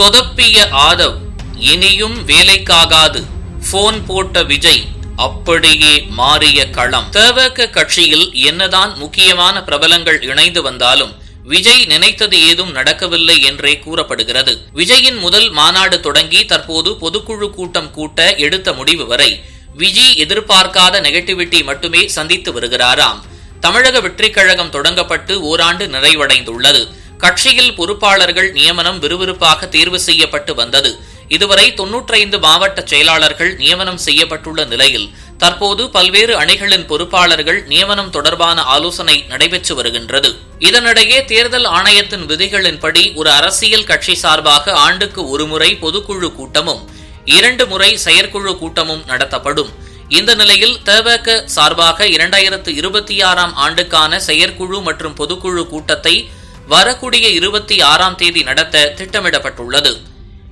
சொதப்பிய ஆதவ் இனியும் வேலைக்காகாது. போன் போட்ட விஜய் அப்படியே மாறிய களம். தவக கட்சியில் என்னதான் முக்கியமான பிரபலங்கள் இணைந்து வந்தாலும் விஜய் நினைத்தது ஏதும் நடக்கவில்லை என்றே கூறப்படுகிறது. விஜயின் முதல் மாநாடு தொடங்கி தற்போது பொதுக்குழு கூட்டம் கூட்ட எடுத்த முடிவு வரை விஜய் எதிர்பார்க்காத நெகட்டிவிட்டி மட்டுமே சந்தித்து வருகிறாராம். தமிழக வெற்றிக் கழகம் தொடங்கப்பட்டு ஓராண்டு நிறைவடைந்துள்ளது. கட்சியில் பொறுப்பாளர்கள் நியமனம் விறுவிறுப்பாக தேர்வு செய்யப்பட்டு வந்தது. இதுவரை தொன்னூற்றைந்து மாவட்ட செயலாளர்கள் நியமனம் செய்யப்பட்டுள்ள நிலையில் தற்போது பல்வேறு அணிகளின் பொறுப்பாளர்கள் நியமனம் தொடர்பான ஆலோசனை நடைபெற்று வருகின்றது. இதனிடையே தேர்தல் ஆணையத்தின் விதிகளின்படி ஒரு அரசியல் கட்சி சார்பாக ஆண்டுக்கு ஒருமுறை பொதுக்குழு கூட்டமும் இரண்டு முறை செயற்குழு கூட்டமும் நடத்தப்படும். இந்த நிலையில் தேவக சார்பாக இரண்டாயிரத்து இருபத்தி ஆறாம் ஆண்டுக்கான செயற்குழு மற்றும் பொதுக்குழு கூட்டத்தை வரக்கூடிய இருபத்தி ஆறாம் தேதி நடத்த திட்டமிடப்பட்டுள்ளது.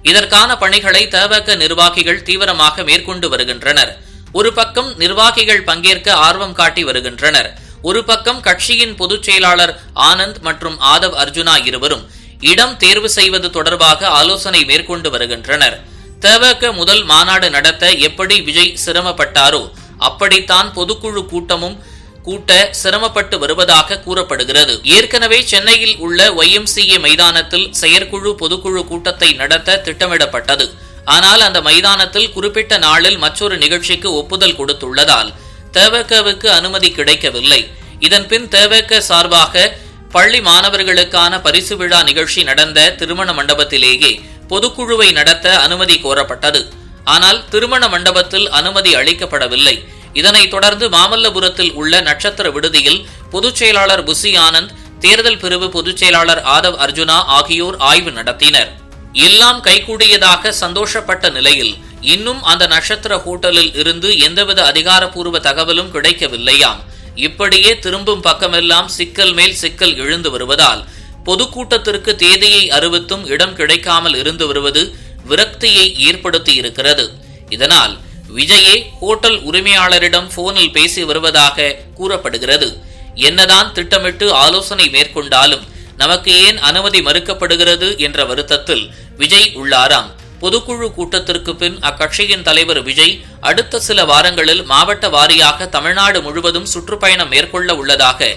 இதற்கான பணிகளை தவக நிர்வாகிகள் தீவிரமாக மேற்கொண்டு வருகின்றனர். ஒரு பக்கம் நிர்வாகிகள் பங்கேற்க ஆர்வம் காட்டி வருகின்றனர். ஒரு பக்கம் கட்சியின் பொதுச் செயலாளர் ஆனந்த் மற்றும் ஆதவ் அர்ஜுனா இருவரும் இடம் தேர்வு செய்வது தொடர்பாக ஆலோசனை மேற்கொண்டு வருகின்றனர். தவக முதல் மாநாடு நடத்த எப்படி விஜய் சிரமப்பட்டாரோ அப்படித்தான் பொதுக்குழு கூட்டமும் கூட்ட சிரமப்பட்டு வருவதாக கூறப்படுகிறது. ஏற்கனவே சென்னையில் உள்ள ஒய்எம்சிஏ மைதானத்தில் செயற்குழு பொதுக்குழு கூட்டத்தை நடத்த திட்டமிடப்பட்டது. ஆனால் அந்த மைதானத்தில் குறிப்பிட்ட நாளில் மற்றொரு நிகழ்ச்சிக்கு ஒப்புதல் கொடுத்துள்ளதால் தேவகவுக்கு அனுமதி கிடைக்கவில்லை. இதன்பின் தவக சார்பாக பள்ளி மாணவர்களுக்கான பரிசு விழா நிகழ்ச்சி நடந்த திருமண மண்டபத்திலேயே பொதுக்குழுவை நடத்த அனுமதி கோரப்பட்டது. ஆனால் திருமண மண்டபத்தில் அனுமதி அளிக்கப்படவில்லை. இதனைத் தொடர்ந்து மாமல்லபுரத்தில் உள்ள நட்சத்திர விடுதியில் பொதுச் செயலாளர் புசி ஆனந்த் தேர்தல் பிரிவு பொதுச் செயலாளர் ஆதவ் அர்ஜுனா ஆகியோர் ஆய்வு நடத்தினர். எல்லாம் கைகூடியதாக சந்தோஷப்பட்ட நிலையில் இன்னும் அந்த நட்சத்திர ஹோட்டலில் இருந்து எந்தவித அதிகாரப்பூர்வ தகவலும் கிடைக்கவில்லையாம். இப்படியே திரும்பும் பக்கமெல்லாம் சிக்கல் மேல் சிக்கல் எழுந்து வருவதால் பொதுக்கூட்டத்திற்கு தேதியை அறிவித்தும் இடம் கிடைக்காமல் இருந்து வருவது விரக்தியை ஏற்படுத்தி இருக்கிறது. இதனால் விஜயே ஹோட்டல் உரிமையாளரிடம் போனில் பேசி வருவதாக கூறப்படுகிறது. என்னதான் திட்டமிட்டு ஆலோசனை மேற்கொண்டாலும் நமக்கு ஏன் அனுமதி மறுக்கப்படுகிறது என்ற வருத்தத்தில் விஜய் உள்ளாராம். பொதுக்குழு கூட்டத்திற்கு பின் அக்கட்சியின் தலைவர் விஜய் அடுத்த சில வாரங்களில் மாவட்ட வாரியாக தமிழ்நாடு முழுவதும் சுற்றுப்பயணம் மேற்கொள்ள உள்ளதாக